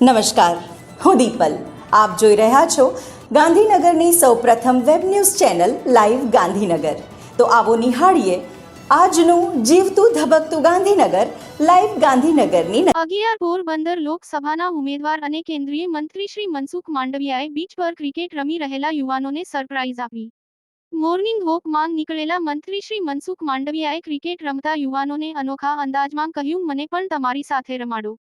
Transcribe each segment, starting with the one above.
નમસ્કાર. હું દીપલ. આપ જોઈ રહ્યા છો ગાંધીનગરની સૌપ્રથમ web news channel live Gandhinagar. તો આવો નિહાળીએ આજનું જીવતું ધબકતું ગાંધીનગર લાઈવ ગાંધીનગરની અગિયાર પોરબંદર લોકસભાના ઉમેદવાર અને કેન્દ્રીય મંત્રી શ્રી મનસુખ માંડવિયાએ બીચ પર ક્રિકેટ રમી રહેલા યુવાનોને સરપ્રાઇઝ આપી. મોર્નિંગ વોક માંગ નીકળેલા મંત્રી શ્રી મનસુખ માંડવિયાએ ક્રિકેટ રમતા યુવાનોને અનોખા અંદાજમાં કહ્યું, મને પણ તમારી સાથે રમાડો.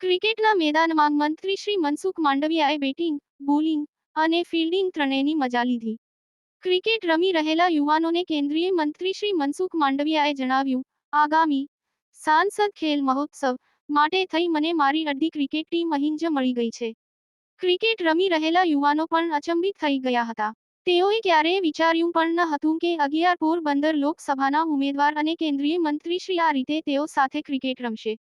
ક્રિકેટના મેદાનમાં મંત્રી શ્રી મનસુખ માંડવિયાએ બેટિંગ, બોલિંગ અને ફિલ્ડિંગ ત્રણેયની મજા લીધી. ક્રિકેટ રમી રહેલા યુવાનોને કેન્દ્રીય મંત્રી શ્રી મનસુખ માંડવિયાએ જણાવ્યું, આગામી સાંસદ ખેલ મહોત્સવ માટે થઈ મને મારી અડધી ક્રિકેટ ટીમ અહીં મળી ગઈ છે. ક્રિકેટ રમી રહેલા યુવાનો પણ અચંબિત થઈ ગયા હતા. તેઓએ ક્યારેય વિચાર્યું પણ ન હતું કે અગિયાર પોરબંદર લોકસભાના ઉમેદવાર અને કેન્દ્રીય મંત્રી શ્રી આ રીતે તેઓ સાથે ક્રિકેટ રમશે.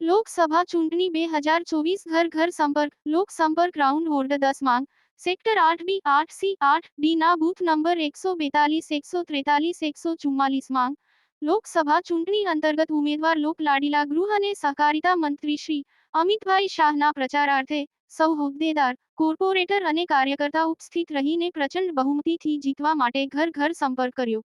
લોકસભા ચૂંટણી બે હજાર ચોવીસ ઘર ઘર સંપર્ક લોક સંપર્ક રાઉન્ડ વોર્ડ દસ માંગ, સેક્ટર આઠ બી, આઠ સી, આઠ ડી ના બુથ નંબર એકસો બેતાલીસ, એકસો ત્રેતાલીસ, એકસો ચુમ્માલીસ માંગ. લોકસભા ચૂંટણી અંતર્ગત ઉમેદવાર લોક લાડીલા ગૃહ અને સહકારિતા મંત્રી શ્રી અમિતભાઈ શાહના પ્રચારાર્થે સૌ હોદ્દેદાર, કોર્પોરેટર અને કાર્યકર્તા ઉપસ્થિત રહીને પ્રચંડ બહુમતીથી જીતવા માટે ઘર ઘર સંપર્ક કર્યો.